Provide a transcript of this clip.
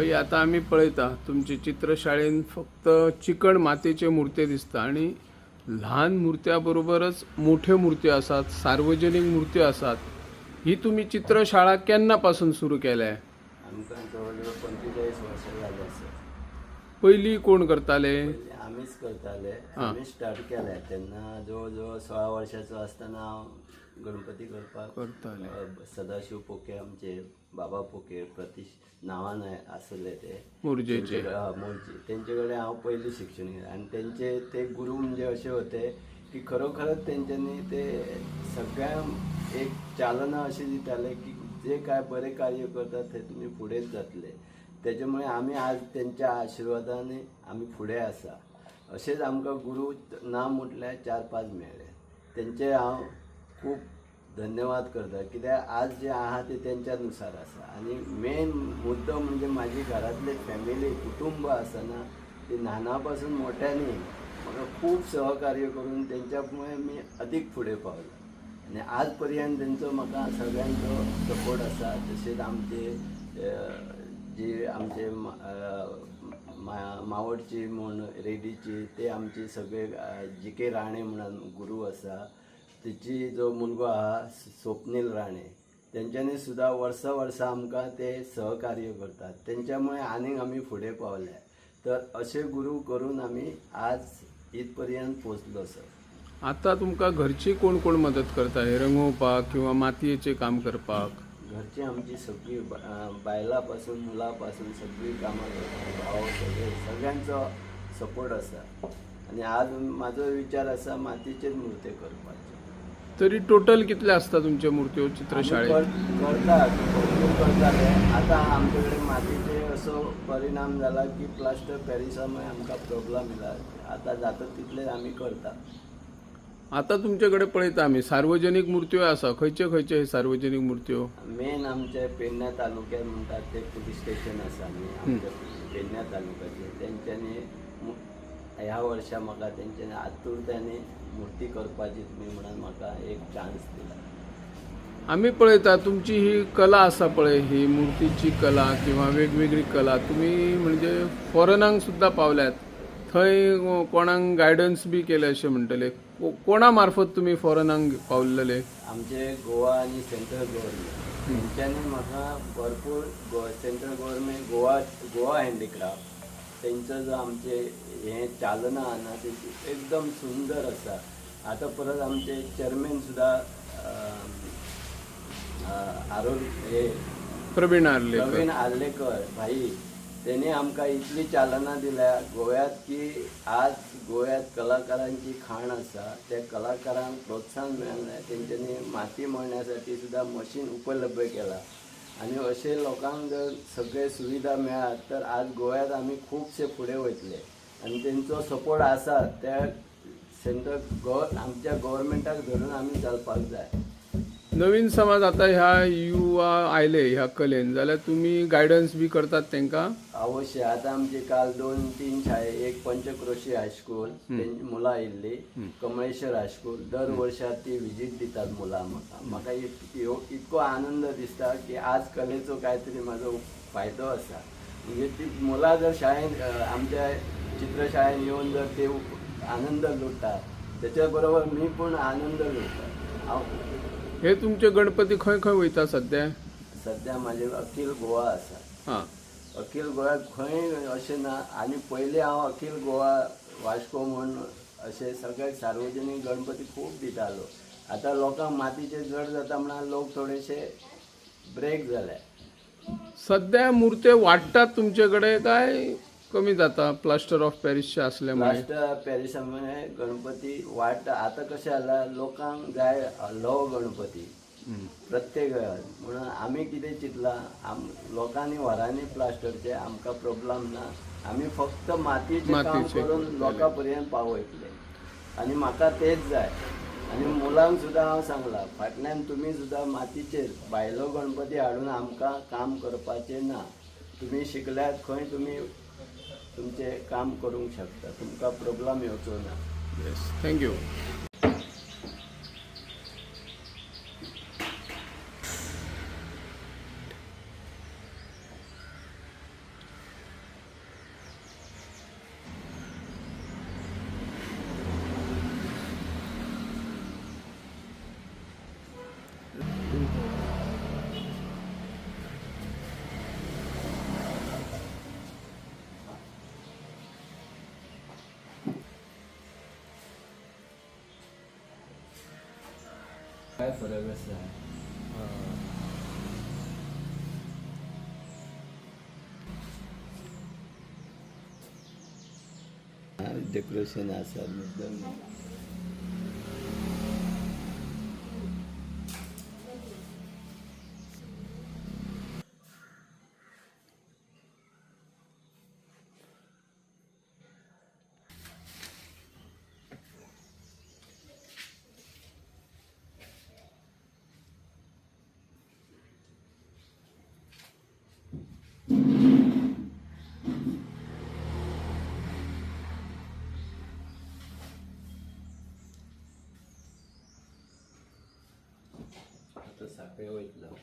बाई आता आम्ही पळयता. तुमचे चित्रशाळेन फक्त चिकण मातेचे मूर्ती दिसता आणि लहान मूर्त्या बरोबरच मोठ्यो मूर्ती आसात सार्वजनिक मूर्ती आसात ही तुम्ही चित्रशाळा केन्नापासून सुरू केल्या? आमकां जवळ जवळ पंचेचाळीस वर्सां जाली आसा पयलीं कोण करताले? आमीच करताले आमी स्टार्ट केले तेन्ना जवळ जवळ सोळा वर्साचो आसतना हांव गणपती करपाक करताले. सदाशिव पोके आमचे बाबा पोके प्रतीश नांवान आसले ते. मुर्जेचे. तेंचे- हा, मोलचे त्यांचे कडेन हांव पयलीं शिक्षण घेतलें. आनी तेंचे ते गुरू म्हणजे अशे होते की खरोखरच तेंच्यांनी ते सगळ्यांक एक चालना अशी दिताले की जे काय बरे कार्य करतात ते तुमी फुडेंच जातले. त्याच्यामुळे आमी आज तेंच्या आशिर्वादान आमी फुडें आसा अशेंच आमकां गुरू ना म्हटल्यार चार पांच मेळ्ळे. तेंचे हांव खूब धन्यवाद करता. कित्याक आज जे आहा ते तेंच्यानुसार आसा. आनी मेन मुद्दो म्हणजे म्हाजी घरांतली फॅमिली कुटुंब आसतना ती ल्हाना पासून मोठ्यांनी म्हाका खूब सहकार्य करून तेंच्या मुळे मी अदीक फुडें पावलो. आनी आज पर्यंत तेंचो म्हाका सगळ्यांचो सपोर्ट आसा. तशेंच आमचे जे आमचे मा- मावडची म्हूण रेडीची ते आमचे सगळे जी के राणे म्हणून गुरू आसा तिची जो मुलगो आहा स्वप्नील राणे. तेंच्यांनी सुद्दां वर्सा वर्सा आमकां ते सहकार्य करतात. तेंच्यामुळे आनीक आमी फुडें पावले. तर असे गुरू करून आमी आज इथपर्यंत पोचलो सर. आता तुमकां घरची कोण कोण मदत करता? हे रंगोवपाक किंवा मातयेचें काम करपाक? घरची आमची सगळी ब- अं, बायलां पासून मुलां पासून सगळी कामां करतात भाव सगळे सगळ्यांचो सपोर्ट आसा आनी आज म्हाजो विचार आसा मातयेचेच मुर्ते करपाचे. तरी टोटल कितले आसता तुमच्यो मूर्त्यो चित्रशाळेत? करतात करताले आतां आमचे कडेन मातयेचे असो परिणाम जाला की प्लास्टर पॅरिसामुळे आमकां प्रॉब्लम येयला आतां जाता तितले आमी करता आता तुमच्याकडे पळयता आमी सार्वजनिक मूर्त्यो आसा खंयचे खंयचे हे सार्वजनिक मूर्त्यो मेन आमचे पेडण्या तालुक्यात म्हणटात ते पुलीस स्टेशन आसा न्ही आमच्या पेडण्या तालुक्याचे तेंच्यांनी ह्या वर्सा म्हाका तेंच्यांनी आतुरतेनी मुर्ती करपाची तुमी म्हणून म्हाका एक चान्स दिला. आम्ही पळयता तुमची ही कला आसा पळय ही मुर्तीची कला किंवा वेगवेगळी कला. तुम्ही म्हणजे फॉरेनांक सुद्दां पावल्यात. थंय कोणाक गायडन्स बी केले अशें म्हणटले को- कोणा मार्फत तुम्ही फॉरेनांक पावलेले? आमचे गोवा आणि सेंट्रल गव्हर्मेंट तेंच्यांनी म्हाका भरपूर गो central government Goa Goa handicraft तेंचो जो आमचे हे चालना आहा तेची एकदम सुंदर आसा आतां परत आमचे चेअरमॅन अं, आरोग्य हे प्रवीण आर्लेकर. प्रवीण आर्लेकर भाई. त्यांनी आमकां इतली चालना दिल्या गोव्यात की आज गोव्यात कलाकारांची खाण आसा त्या कलाकारांक प्रोत्साहन मेळना तेंच्यांनी माती मळण्यासाठी सुद्धा मशीन उपलब्ध केला. आणि अशें लोकांक जर सगळे सुविधा मेळत तर आज गोव्यात आमी खुबशे फुडें वयतले आणि तेंचो सपोर्ट आसा त्या सेंट्रल गो आमच्या गव्हर्मेंटाक धरून आमी चलपाक जाय. नवीन समाज आता ह्या युवा आयले ह्या कलेन. जाल्यार तुम्ही गायडन्स बी करतात तांकां अवश्य. आता आमचे काल दोन तीन शाळे एक पंचक्रोशी हायस्कूल मुलं आयिल्ली कमळेश्वर हायस्कूल दर वर्षात ती विजीट दितात मुलां म्हाका म्हाका इतको आनंद दिसता की आज कलेचो काहीतरी माझो फायदो आसा म्हणजे ती मुलां जर शाळेन आमच्या चित्रशाळेन येवन जर ते आनंद लुटतात त्याच्या बरोबर मी पण आनंद लुटता. हांव हे तुमचे गणपती खंय खंय वयता सध्या? सध्या माझे अखिल गोवा आसा. हां. अखिल गोव्यात खंय अशें ना आनी पयलीं हांव अखिल गोवा वास्को म्हूण अशे सगळे सार्वजनीक गणपती खूब दितालो. आतां लोकांक मातीचे जड जाता म्हणून लोक थोडेशे ब्रेक जाले. सध्या मुर्त्यो वाडटात तुमचे कडेन काय? कमी जाता प्लास्टर ऑफ पॅरिसचे असल्यामुळे? लास्ट पॅरिसामध्ये गणपती वाडटा आतां कशें जाला लोकांक जाय ल्हव गणपती प्रत्येक वेळार म्हणून आमी कितें चिंतलां आम लोकांनी वरांनी प्लास्टरचे आमकां प्रॉब्लेम ना. आमी फक्त मातयेचें काम मातयेचें करून लोकां पर्यंत पावयतले. आनी म्हाका तेच जाय. आनी मुलांक सुद्दां हांव सांगलां फाटल्यान तुमी सुद्दां मातयेचेर भायलो गणपती हाडून आमकां काम करपाचें ना. तुमी शिकल्यात खंय तुमी तुमचें काम करूंक शकता. तुमकां प्रॉब्लेम येवचो ना. येस थँक्यू काय फरक आसा डेकोरेशन आसा मुद्दम आतां साखळे वयतलो